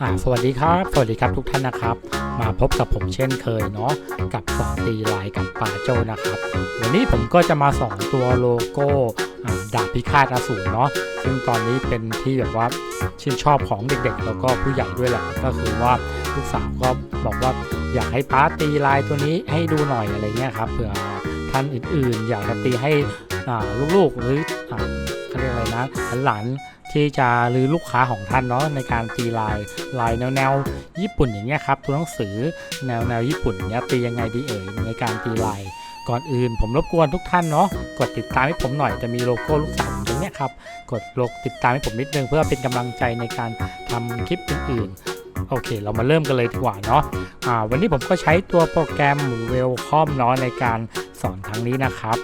อ่าสวัสดีครับ สวัสดีครับทุกท่านนะครับ มาพบกับผมเช่นเคยเนาะกับสอนตีลายกับป่าโจนะครับ วันนี้ผมก็จะมาสอนตัวโลโก้อ่าดาบพิฆาตอสูรเนาะซึ่งตอนนี้เป็นที่แบบว่าชื่นชอบของเด็กๆ แล้วก็ผู้ใหญ่ด้วยแหละก็คือว่าลูกสาวก็บอกว่าอยากให้ป้าตีลายตัวนี้ให้ดูหน่อยอะไรเงี้ยครับเผื่อท่านอื่นๆ อยากจะตีให้อ่าลูกๆหรืออ่าเขาเรียกอะไรนะหลานๆ ที่จะหรือลูกค้าของท่านเนาะในการตีลายลายแนวๆญี่ปุ่นอย่างเงี้ยครับตัวหนังสือแนวแนวญี่ปุ่นเนี้ยตียังไงดีเอ่ยในการตีลายก่อนอื่นผมรบกวนทุกท่านเนาะกดติดตามให้ผมหน่อยจะมีโลโก้ลูกสาวผมตรงเนี้ยครับกดโลกติดตามให้ผมนิดนึงเพื่อเป็นกำลังใจในการทำคลิปอื่นๆโอเค เรามาเริ่มกันเลยดีกว่าเนาะอ่าวันนี้ผมก็ใช้ตัวโปรแกรม Welcome เนาะในการสอนครั้งนี้นะครับ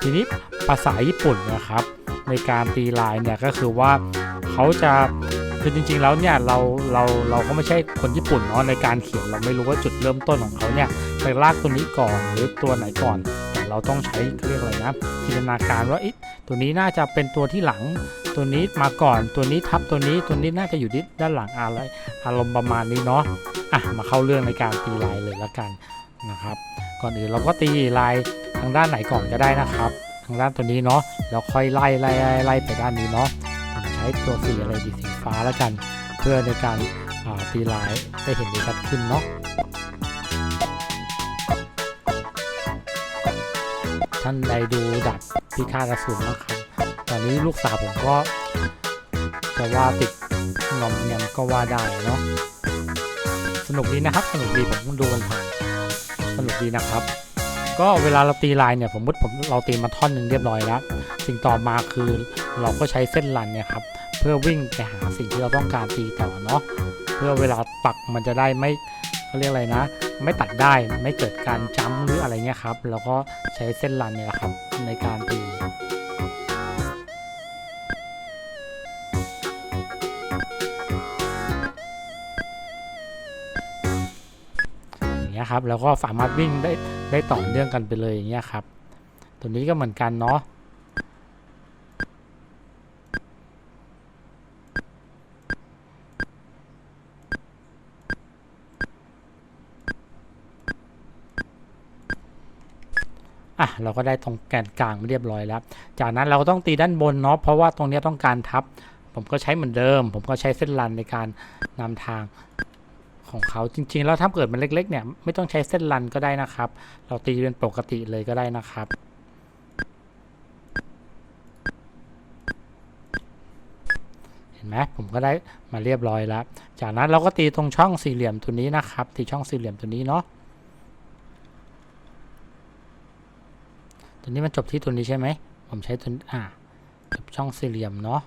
ทีนี้ภาษาญี่ปุ่นนะครับ ในการตีลายเนี่ยก็คือว่าเขาจะคือจริงๆแล้วเนี่ยเราเราเราก็ไม่ใช่คนญี่ปุ่นเนาะในการเขียนเราไม่รู้ว่าจุดเริ่มต้นของเขาเนี่ยไปลากตัวนี้ก่อนหรือตัวไหนก่อน แต่เราต้องใช้เรียกอะไรนะจินตนาการว่าอิตัวนี้น่าจะเป็นตัวที่หลังตัวนี้มาก่อนตัวนี้ทับตัวนี้ตัวนี้น่าจะอยู่ที่ด้านหลังอะไรอารมณ์ประมาณนี้เนาะอะมาเข้าเรื่องในการตีลายเลยละกันนะครับ ก่อนอื่นเราก็ตีลายทางด้านไหนก่อนก็ได้นะครับางด้านตัวนี้เนาะแล้วค่อยไล่ไล่ไล่ไปด้านนี้เนาะผมใช้ตัวสีอะไรดีสีฟ้าแล้วกัน เพื่อในการตีลายได้เห็นได้ชัดขึ้นเนาะท่านใดดูดับพิฆาตอสูรนะครับตอนนี้ลูกสาวผมก็จะว่าติดงอมเงียมก็ว่าได้เนาะสนุกดีนะครับ สนุกดีผมดูมันผ่านสนุกดีนะครับ ก็เวลาเราตีลายเนี่ยผมมุดผมเราตีมาท่อนหนึ่งเรียบร้อยแล้ว สิ่งต่อมาคือเราก็ใช้เส้นรันเนี่ยครับเพื่อวิ่งไปหาสิ่งที่เราต้องการตีต่อเนาะเพื่อเวลาปักมันจะได้ไม่เขาเรียกอะไรนะ ไม่ตัดได้ไม่เกิดการจ้ำหรืออะไรเงี้ยครับแล้วก็ใช้เส้นรันเนี่ยแหละครับในการตี ครับ แล้วก็สามารถวิ่งได้ได้ต่อเนื่องกันไปเลยอย่างเงี้ยครับ ตัวนี้ก็เหมือนกันเนาะอะเราก็ได้ตรงแกนกลางเรียบร้อยแล้ว จากนั้นเราก็ต้องตีด้านบนเนาะเพราะว่าตรงนี้ต้องการทับ ผมก็ใช้เหมือนเดิม ผมก็ใช้เส้นรันในการนำทาง ของเขาจริง ๆ แล้วถ้าเกิดมันเล็ก ๆ เนี่ย ไม่ต้องใช้เส้นรันก็ได้นะครับ เราตีเป็นปกติเลยก็ได้นะครับเห็นไหมผมก็ได้มาเรียบร้อยแล้ว จากนั้นเราก็ตีตรงช่องสี่เหลี่ยมตัวนี้นะครับ ตีช่องสี่เหลี่ยมตัวนี้เนาะ ตัวนี้มันจบที่ตัวนี้ใช่ไหม ผมใช้ตัวอ่าจบช่องสี่เหลี่ยมเนาะ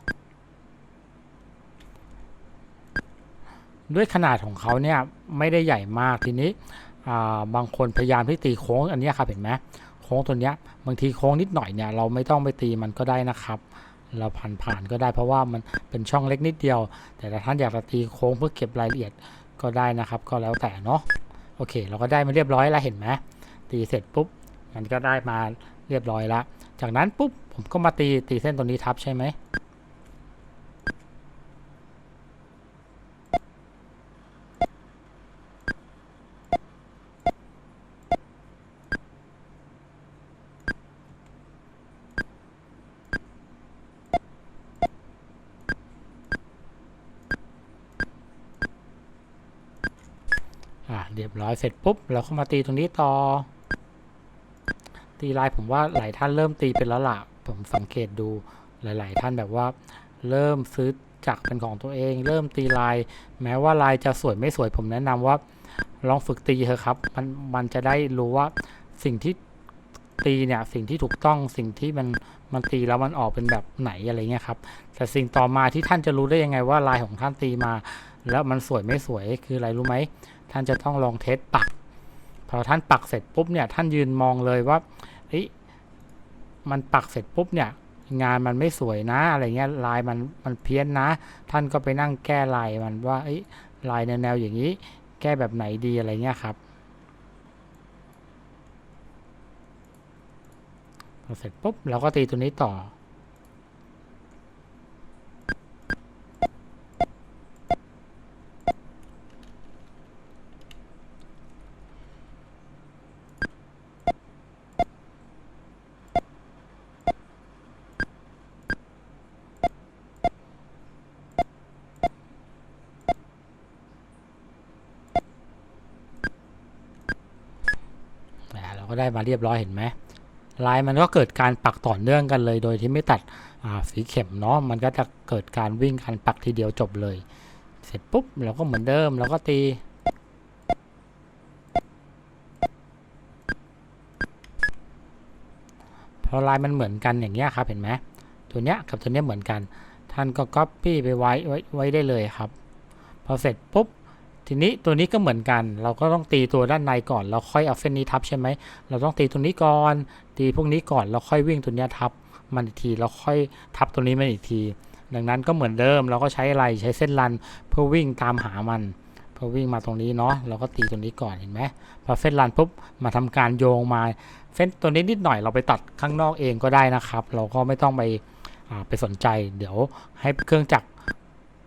ด้วยขนาดของเขาเนี่ยไม่ได้ใหญ่มากทีนี้บางคนพยายามที่ตีโค้งอันนี้ครับเห็นไหมโค้งตัวเนี้ยบางทีโค้งนิดหน่อยเนี่ยเราไม่ต้องไปตีมันก็ได้นะครับ เราผ่านผ่านๆก็ได้เพราะว่ามันเป็นช่องเล็กนิดเดียว แต่ถ้าท่านอยากจะตีโค้งเพื่อเก็บรายละเอียดก็ได้นะครับ ก็แล้วแต่เนาะโอเค เราก็ได้มาเรียบร้อยแล้วเห็นไหมตีเสร็จปุ๊บมันก็ได้มาเรียบร้อยล้วจากนั้นปุ๊บผมก็มาตีตีเส้นตัวนี้ทับใช่ไหม อะ เสร็จปุ๊บเราก็มาตีตรงนี้ต่อ ตีลายผมว่าหลายท่านเริ่มตีเป็นแล้วล่ะผมสังเกตดูหลาย ๆ ท่านแบบว่า เริ่มซื้อจักรเป็นของตัวเอง เริ่มตีลาย แม้ว่าลายจะสวยไม่สวยผมแนะนำว่า ลองฝึกตีเถอะครับ มันมันจะได้รู้ว่าสิ่งที่ตีเนี่ยสิ่งที่ถูกต้องสิ่งที่มันมันตีแล้วมันออกเป็นแบบไหนอะไรเงี้ยครับ แต่สิ่งต่อมาที่ท่านจะรู้ได้ยังไงว่าลายของท่านตีมา แล้วมันสวยไม่สวยคืออะไรรู้ไหม ท่านจะต้องลองเทสปัก พอท่านปักเสร็จปุ๊บเนี่ยท่านยืนมองเลยว่าเอ้ยมันปักเสร็จปุ๊บเนี่ยงานมันไม่สวยนะอะไรเงี้ยลายมันมันเพี้ยนนะ ท่านก็ไปนั่งแก้ลายมันว่าเอ้ยลายแนวๆอย่างนี้ แก้แบบไหนดีอะไรเงี้ยครับพอเสร็จปุ๊บเราก็ตีตัวนี้ต่อ พ ก็ ได้มาเรียบร้อยเห็นไหมลายมันก็เกิดการปักต่อเนื่องกันเลย โดยที่ไม่ตัดสีเข็มเนาะมันก็จะเกิดการวิ่งการปักทีเดียวจบเลย เสร็จปุ๊บเราก็เหมือนเดิมเราก็ตีพอลายมันเหมือนกันอย่างเงี้ยครับเห็นไหมตัวเนี้ยกับตัวเนี้ยเหมือนกัน ท่านก็ copy ไปไว้ไว้ไว้ได้เลยครับ พอเสร็จปุ๊บ ทีนี้ตัวนี้ก็เหมือนกัน เราก็ต้องตีตัวด้านในก่อนแล้วค่อยเอาเส้นนี้ทับใช่ไหมเราต้องตีตัวนี้ก่อน ตีพวกนี้ก่อนแล้วค่อยวิ่งตัวนี้ทับมันอีกทีแล้วค่อยทับตัวนี้มันอีกที ดังนั้นก็เหมือนเดิมเราก็ใช้อะไรใช้เส้นรันเพื่อวิ่งตามหามันพอวิ่งมาตรงนี้เนาะเราก็ตีตัวนี้ก่อนเห็นไหมพอเส้นรันปุ๊บมาทำการโยงมาเส้นตัวนี้นิดหน่อยเราไปตัดข้างนอกเองก็ได้นะครับ เราก็ไม่ต้องไปไปสนใจ เดี๋ยวให้เครื่องจักร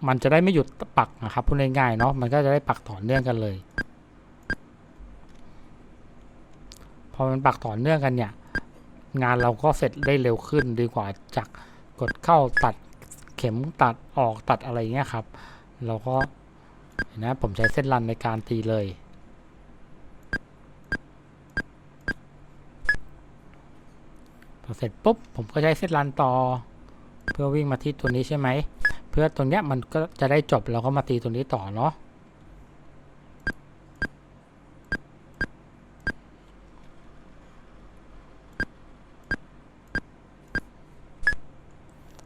มันจะได้ไม่หยุดปักนะครับพูดง่ายๆเนาะมันก็จะได้ปักต่อเนื่องกันเลย พอมันปักต่อเนื่องกันเนี่ย งานเราก็เสร็จได้เร็วขึ้นดีกว่าจากกดเข้าตัดเข็มตัดออกตัดอะไรเงี้ยครับ เราก็นนะผมใช้เส้นรันในการตีเลยพอเสร็จปุ๊บผมก็ใช้เส้นรันต่อ เพื่อวิ่งมาที่ตัวนี้ใช่ไหม เพื่อตัวเนี้ยมันก็จะได้จบเราก็มาตีตัวนี้ต่อเนาะ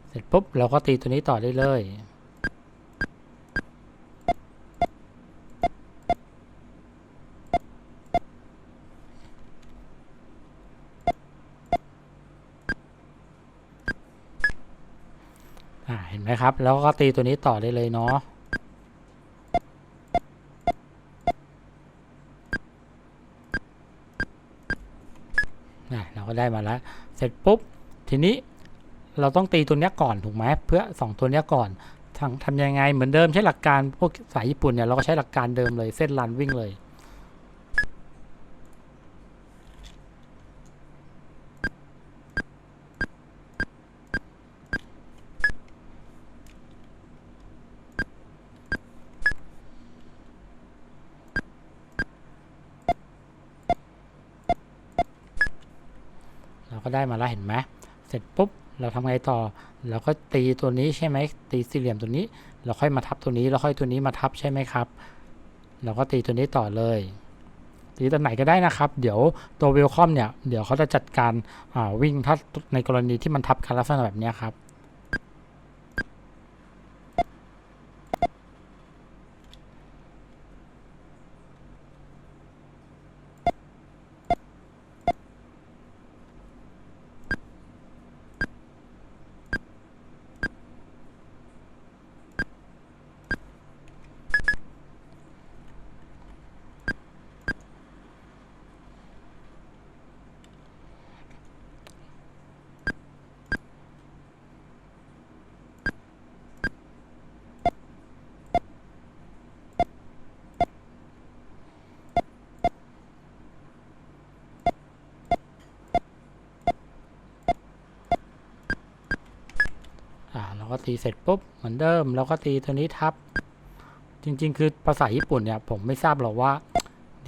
เสร็จปุ๊บเราก็ตีตัวนี้ต่อได้เลย อ่าเห็ นไหมครับ แล้วก็ตีตัวนี้ต่อได้เลยเนาะอะเราก็ได้มาแล้ว เสร็จปุ๊บ ทีนี้เราต้องตีตัวนี้ก่อนถูกไหมเพื่อสองตัวนี้ก่อนทางทำยังไงเหมือนเดิมใช้หลักการพวกสายญี่ปุ่นเนี่ยเราก็ใช้หลักการเดิมเลยเส้นรันวิ่งเลย ได้มาแล้วเห็นไหมเสร็จปุ๊บเราทำไงต่อ เราก็ตีตัวนี้ใช่ไหมตีสี่เหลี่ยมตัวนี้ เราค่อยมาทับตัวนี้ เราค่อยตัวนี้มาทับใช่ไหมครับ เราก็ตีตัวนี้ต่อเลย ตีตัวไหนก็ได้นะครับ เดี๋ยวตัวเวลคอมเนี่ย เดี๋ยวเขาจะจัดการาวิ่งถ้าในกรณีที่มันทับกันลักษณะแบบนี้ครับ ก็ตีเสร็จปุ๊บเหมือนเดิมเราก็ตีตัวนี้ทับ จริง ๆ คือภาษาญี่ปุ่นเนี่ยผมไม่ทราบหรอกว่า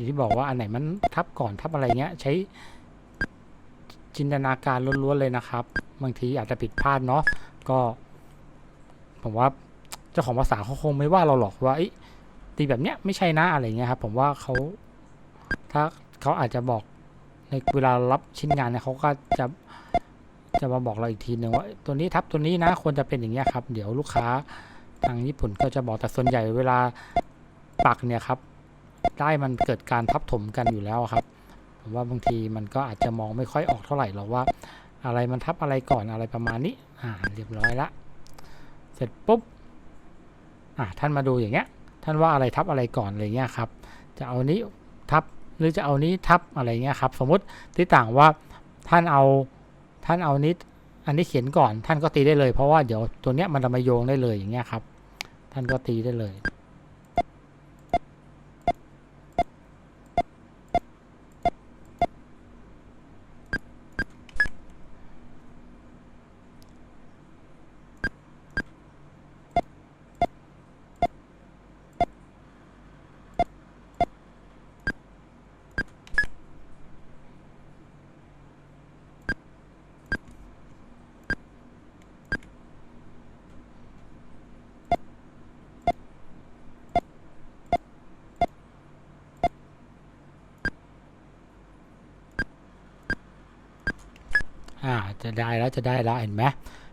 ที่บอกว่าอันไหนมันทับก่อนทับอะไรเงี้ย ใช้จินตนาการล้วนๆเลยนะครับ บางทีอาจจะผิดพลาดเนาะก็ ผมว่าเจ้าของภาษาเขาคงไม่ว่าเราหรอกว่าเอ้ตีแบบเนี้ยไม่ใช่นะอะไรเงี้ยครับผมว่าเขาถ้าเขาอาจจะบอกในเวลารับชิ้นงานเนี่ยเขาก็จะ จะมาบอกเราอีกทีหนึ่งว่าตัวนี้ทับตัวนี้นะควรจะเป็นอย่างเงี้ยครับ เดี๋ยวลูกค้าทางญี่ปุ่นก็จะบอกแต่ส่วนใหญ่เวลาปักเนี่ยครับ ได้มันเกิดการทับถมกันอยู่แล้วครับผมว่าบางทีมันก็อาจจะมองไม่ค่อยออกเท่าไหร่หรอกว่า อะไรมันทับอะไรก่อนอะไรประมาณนี้ อ่า เรียบร้อยละ เสร็จปุ๊บอ่าท่านมาดูอย่างเงี้ย ท่านว่าอะไรทับอะไรก่อนอะไรเงี้ยครับ จะเอานี้ทับหรือจะเอานี้ทับอะไรเงี้ยครับ สมมติที่ต่างว่าท่านเอา ท่านเอานิดอันนี้เขียนก่อนท่านก็ตีได้เลย เพราะว่าเดี๋ยวตัวเนี้ยมันจะมาโยงได้เลยอย่างเงี้ยครับ ท่านก็ตีได้เลย อ่าจะได้แล้วจะได้แล้วเห็นไหม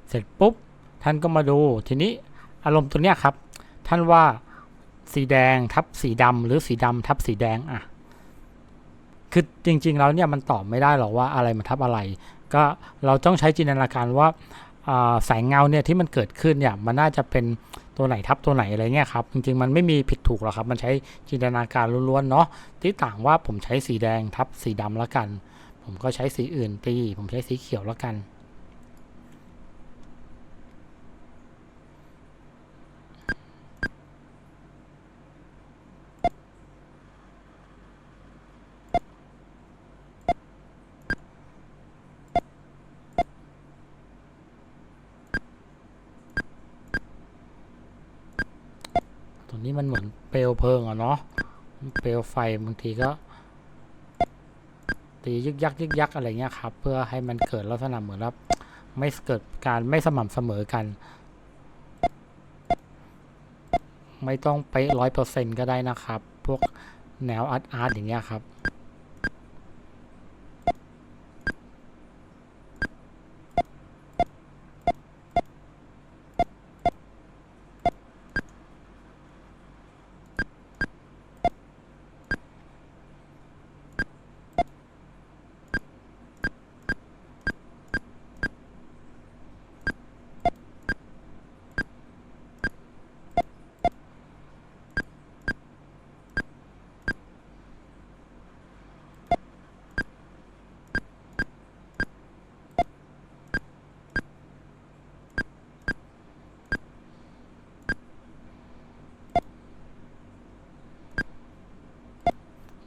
เสร็จปุ๊บท่านก็มาดูทีนี้อารมณ์ตัวเนี้ยครับ ท่านว่าสีแดงทับสีดำหรือสีดำทับสีแดงอะคือจริงๆแล้วเนี่ยมันตอบไม่ได้หรอกว่าอะไรมันทับอะไร ก็เราต้องใช้จินตนาการว่าแสงเงาเนี่ยที่มันเกิดขึ้นเนี่ยมันน่าจะเป็นตัวไหนทับตัวไหนอะไรเงี้ยครับจริงๆมันไม่มีผิดถูกหรอกครับ มันใช้จินตนาการล้วนๆเนาะที่ต่างว่าผมใช้สีแดงทับสีดำแล้วกัน ผมก็ใช้สีอื่นตี ผมใช้สีเขียวแล้วกัน ตัวนี้มันเหมือนเปลวเพลิงอะเนาะ เปลวไฟบางทีก็ ตียึกยักยึกยักอะไรเงี้ยครับ เพื่อให้มันเกิดลักษณะเหมือนว่าไม่เกิดการไม่สม่ำเสมอกัน ไม่ต้องไปร้อยเปอร์เซ็นก็ได้นะครับ พวกแนวอาร์ตอาร์ตอย่างเงี้ยครับ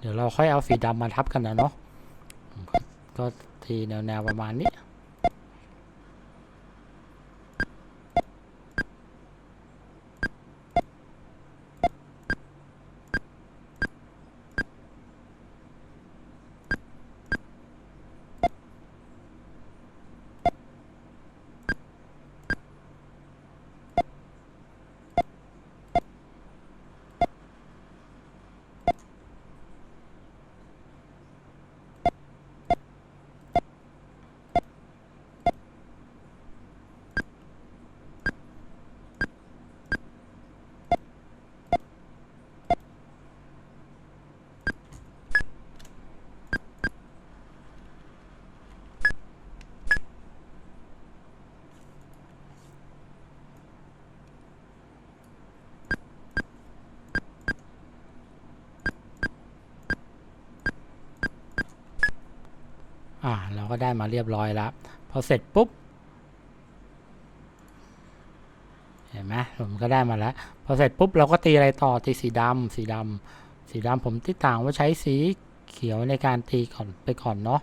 เดี๋ยวเราค่อยเอาสีดำมาทับกันนะเนาะก็ทีแนวๆประมาณนี้ อ่าเราก็ได้มาเรียบร้อยแล้ว พอเสร็จปุ๊บ เห็นไหมผมก็ได้มาแล้ว พอเสร็จปุ๊บเราก็ตีอะไรต่อตีสีดำสีดำสีดำผมติดต่างว่าใช้สีเขียวในการตีก่อนไปก่อนเนาะ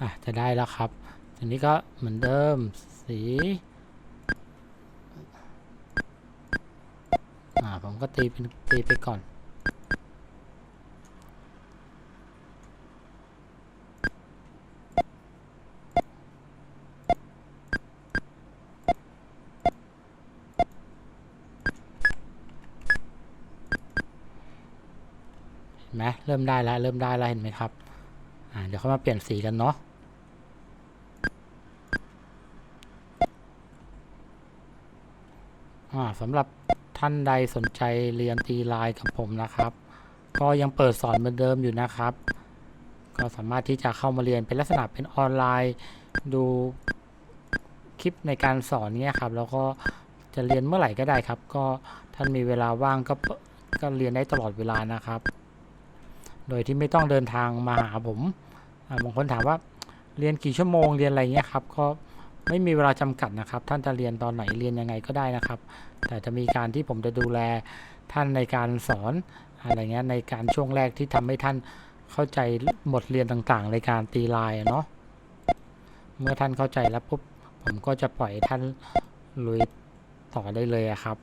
อะจะได้แล้วครับทีนี้ก็เหมือนเดิมสีอ่าผมก็ตีเป็นตีไปก่อนเห็นไหมเริ่มได้แล้วเริ่มได้แล้วเห็นไหมครับ อ่าเดี๋ยวเขามาเปลี่ยนสีกันเนาะอ่า สำหรับท่านใดสนใจเรียนตีลายกับผมนะครับ ก็ยังเปิดสอนเหมือนเดิมอยู่นะครับ ก็สามารถที่จะเข้ามาเรียนเป็นลักษณะเป็นออนไลน์ดูคลิปในการสอนเนี่ยครับ แล้วก็จะเรียนเมื่อไหร่ก็ได้ครับ ก็ท่านมีเวลาว่างก็ก็เรียนได้ตลอดเวลานะครับ โดยที่ไม่ต้องเดินทางมาหาผมบางคนถามว่าเรียนกี่ชั่วโมงเรียนอะไรเงี้ยครับ ก็ ไม่มีเวลาจำกัดนะครับ ท่านจะเรียนตอนไหนเรียนยังไงก็ได้นะครับ แต่จะมีการที่ผมจะดูแลท่านในการสอนอะไรเงี้ยในการช่วงแรกที่ทำให้ท่านเข้าใจบทเรียนต่างๆ ในการตีลายเนาะเมื่อท่านเข้าใจแล้วปุ๊บผมก็จะปล่อยท่านลุยต่อได้เลยครับ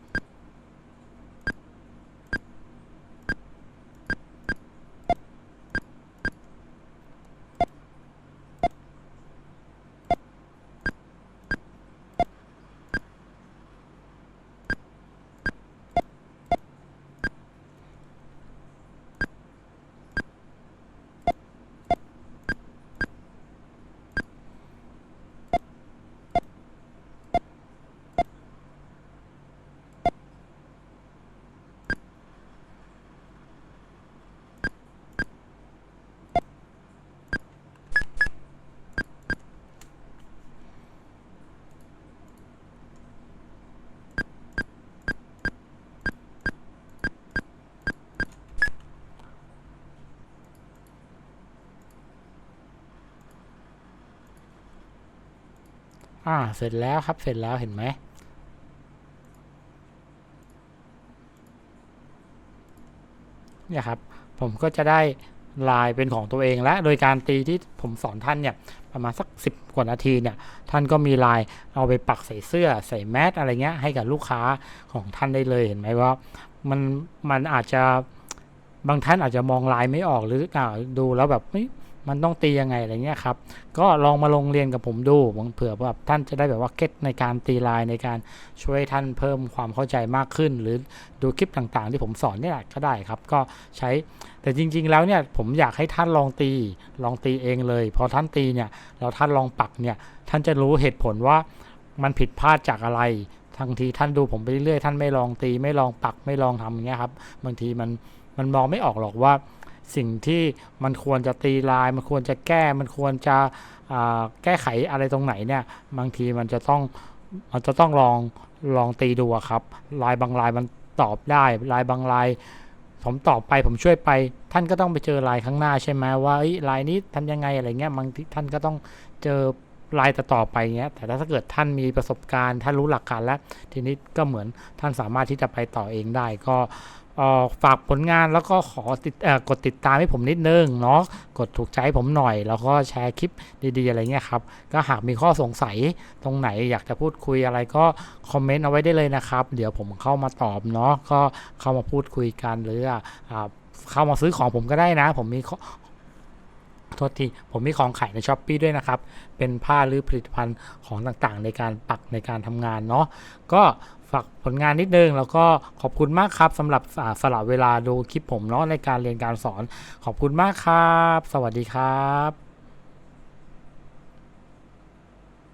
อ่า เสร็จแล้วครับ เสร็จแล้วเห็นไหม เนี่ยครับ ผมก็จะได้ลายเป็นของตัวเองและโดยการตีที่ผมสอนท่านเนี่ยประมาณสักสิบกว่านาทีเนี่ยท่านก็มีลายเอาไปปักใส่เสื้อใส่แมสอะไรเงี้ยให้กับลูกค้าของท่านได้เลยเห็นไหมว่ามันมันอาจจะบางท่านอาจจะมองลายไม่ออกหรืออ่าดูแล้วแบบเฮ้ มันต้องตียังไงอะไรเงี้ยครับ ก็ลองมาลงเรียนกับผมดูเผื่อว่าท่านจะได้แบบว่าเก็ตในการตีลายในการช่วยท่านเพิ่มความเข้าใจมากขึ้น หรือดูคลิปต่างๆ ที่ผมสอนเนี่ยก็ได้ครับ ก็ใช้แต่จริง ๆ แล้วเนี่ยผมอยากให้ท่านลองตีลองตีเองเลย พอท่านตีเนี่ยเราท่านลองปักเนี่ยท่านจะรู้เหตุผลว่ามันผิดพลาดจากอะไรทังทีท่านดูผมไปเรื่อยๆท่านไม่ลองตีไม่ลองปักไม่ลองทำอย่างเงี้ยครับบางทีมันมันมองไม่ออกหรอกว่า สิ่งที่มันควรจะตีลาย มันควรจะแก้ มันควรจะแก้ไขอะไรตรงไหนเนี่ย บางทีมันจะต้องมันจะต้องลองลองตีดูครับ ลายบางลายมันตอบได้ ลายบางลายผมตอบไปผมช่วยไป ท่านก็ต้องไปเจอลายข้างหน้าใช่ไหมว่าเอ้ลายนี้ทำยังไงอะไรเงี้ยบางทีท่านก็ต้องเจอลายต่อๆไปเงี้ยแต่ถ้าเกิดท่านมีประสบการณ์ท่านรู้หลักการแล้ว ทีนี้ก็เหมือนท่านสามารถที่จะไปต่อเองได้ก็ ฝากผลงานแล้วก็ขอติดกดติดตามให้ผมนิดนึงเนาะกดถูกใจใผมหน่อย แล้วก็แชร์คลิปดีๆอะไรเงี้ยครับก็หากมีข้อสงสัยตรงไหนอยากจะพูดคุยอะไรก็คอมเมนต์เอาไว้ได้เลยนะครับ เดี๋ยวผมเข้ามาตอบเนาะก็เข้ามาพูดคุยกันหรืออเข้ามาซื้อของผมก็ได้นะ ผมมีข้อโทษทีผมมีของขายในช้อปปีด้วยนะครับ เป็นผ้าหรือผลิตภัณฑ์ของต่างๆ ในการปักในการทำงานเนาะก็ ฝากผลงานนิดนึง แล้วก็ขอบคุณมากครับสำหรับอ่าสละเวลาดูคลิปผมเนาะในการเรียนการสอน ขอบคุณมากครับ สวัสดีครับ